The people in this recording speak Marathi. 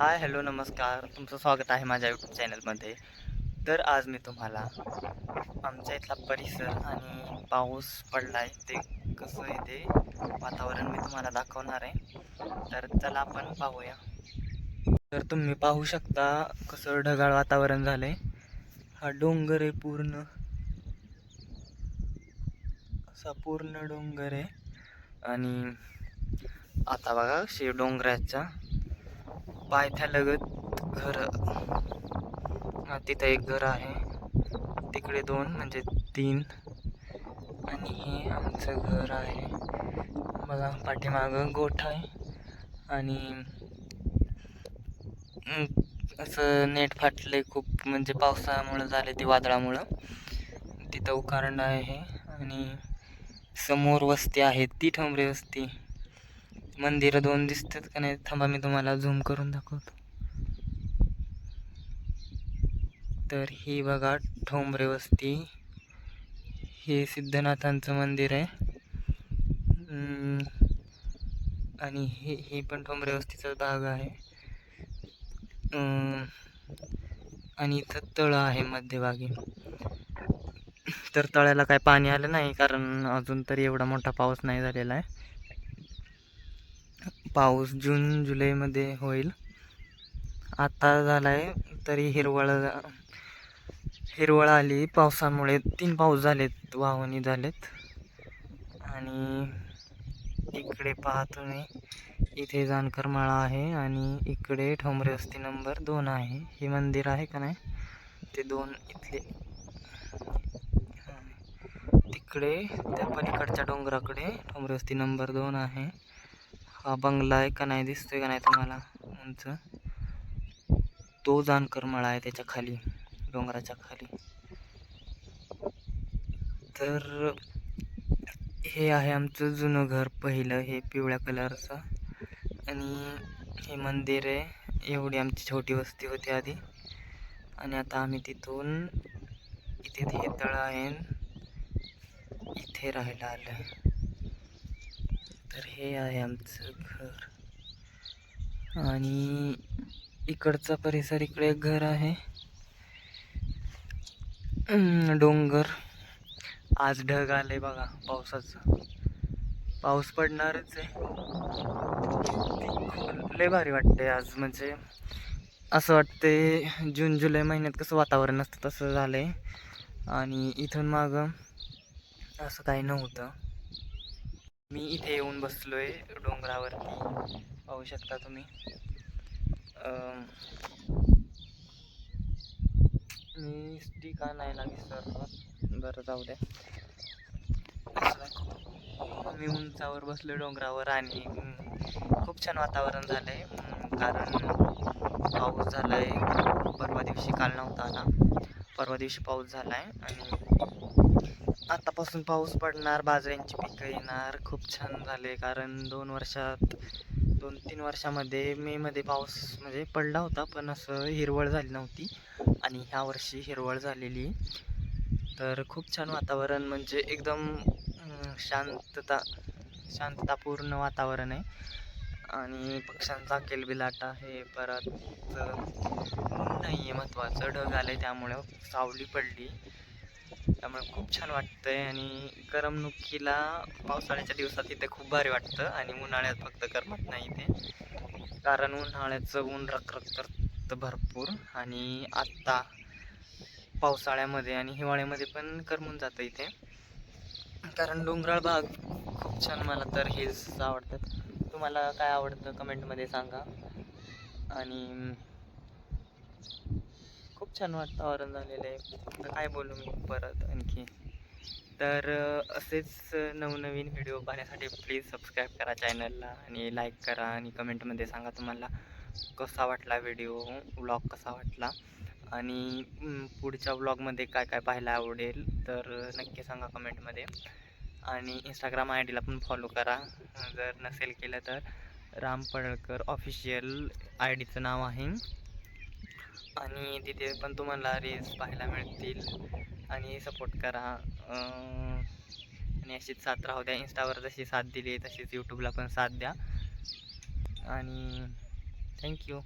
हाय हॅलो नमस्कार. तुमचं स्वागत आहे माझ्या यूट्यूब चॅनलमध्ये. तर आज मी तुम्हाला आमच्या इथला परिसर आणि पाऊस पडला आहे ते कसं आहे ते वातावरण मी तुम्हाला दाखवणार आहे. तर चला आपण पाहूया. तर तुम्ही पाहू शकता कसं ढगाळ वातावरण झालं आहे हा डोंगर आहे पूर्ण. असा पूर्ण डोंगर आहे. आणि आता बघा शिव डोंगराच्या पायथ्यालगत घर. हा, तिथं एक घर आहे. तिकडे दोन म्हणजे तीन. आणि हे आमचं घर आहे. बघा पाठीमागं गोठ आहे. आणि असं नेट फाटले खूप म्हणजे पावसामुळं झाले ते वादळामुळं. तिथं उकारंड आहे. आणि समोर वस्ती आहे ती ठोंबरे वस्ती. मंदिरं दोन दिसतात का नाही थांबा मी तुम्हाला झूम करून दाखवतो. तर ही बघा ठोंबरे वस्ती. हे सिद्धनाथांचं मंदिर आहे. आणि हे हे पण ठोंबरे वस्तीचा भाग आहे. आणि इथं तळं आहे मध्यभागी. तर तळ्याला काय पाणी आलं नाही कारण अजून तरी एवढा मोठा पाऊस नाही झालेला आहे. पाऊस जून जुलैमध्ये होईल. आता झाला आहे तरी हिरवळ हिरवळ आली. पावसामुळे तीन पाऊस झालेत वाहवणी झालेत. आणि इकडे पहा तुम्ही इथे जानकर माळा आहे आणि इकडे ठोंबरे वस्ती नंबर दोन आहे. हे मंदिर आहे का नाही? ते दोन इथले. तिकडे त्या पलीकडच्या डोंगराकडे ठोंबरे वस्ती नंबर दोन आहे. हा बंगला आहे का नाही दिसतोय का नाही तुम्हाला? उंच. तो जानकर मळा आहे त्याच्याखाली डोंगराच्या खाली. तर हे आहे आमचं जुनं घर पहिलं हे पिवळ्या कलरचं. आणि हे मंदिर आहे एवढी आमची छोटी वस्ती होती आधी. आणि आता आम्ही तिथून इथे हे तळं आहे इथे राहायला आलं तर हे आहे आमचं घर. आणि इकडचा परिसर इकडे एक घर आहे. डोंगर. आज ढग आले बघा पावसाचं. पाऊस पडणारच आहे. लय भारी वाटते आज. म्हणजे असं वाटते जून जुलै महिन्यात कसं वातावरण असतं तसं झालं आहे आणि इथून मागं असं काही नव्हतं. मी इथे येऊन बसलो आहे डोंगरावरती. पाहू शकता तुम्ही. मी स्टिका नाही ना विसरलो. बरं जाऊ द्या. मी उंचावर बसलो डोंगरावर आणि खूप छान वातावरण झालं आहे कारण पाऊस झाला आहे परवा दिवशी काल नव्हता आला. परवा दिवशी पाऊस झाला आहे आणि आतापासून पाऊस पडणार बाजऱ्यांची पिकं येणार खूप छान झाले. कारण दोन वर्षात दोन तीन वर्षामध्ये मेमध्ये पाऊस म्हणजे पडला होता पण असं हिरवळ झाली नव्हती. आणि ह्या वर्षी हिरवळ झालेली. तर खूप छान वातावरण म्हणजे एकदम शांतता शांततापूर्ण वातावरण आहे. आणि पक्ष्यांचा केलबिलाट आहे परत नाही आहे महत्त्वाचं ढग आलं आहे त्यामुळं सावली पडली. त्यामुळे खूप छान वाटतंय आणि करमणुकीला पावसाळ्याच्या दिवसात इथे खूप भारी वाटतं आणि उन्हाळ्यात फक्त करमत नाही इथे. कारण उन्हाळ्याचं ऊन रखरख करतं भरपूर आणि आत्ता पावसाळ्यामध्ये आणि हिवाळ्यामध्ये पण करमून जातं इथे. कारण डोंगराळ भाग खूप छान मला तर हिल्स आवडतात. तुम्हाला काय आवडतं कमेंटमध्ये सांगा. आणि खूप छान वातावरण झालेलं आहे काय बोलू मी परत आणखी? तर असेच नवनवीन व्हिडिओ पाहण्यासाठी प्लीज सबस्क्राईब करा चॅनलला आणि लाईक करा आणि कमेंटमध्ये सांगा तुम्हाला कसा वाटला व्हिडिओ व्लॉग कसा वाटला? आणि पुढच्या व्लॉगमध्ये काय काय पाहायला आवडेल तर नक्की सांगा कमेंटमध्ये आणि इंस्टाग्राम आय डीला पण फॉलो करा. जर नसेल केलं तर राम पडळकर ऑफिशियल आय डीचं नाव आहे. आणि तिथे पण तुम्हाला रील्स पाहायला मिळतील. आणि सपोर्ट करा. आणि अशीच साथ राहू द्या. इंस्टावर जशी साथ दिली तशीच यूट्यूबला पण साथ द्या. आणि थँक्यू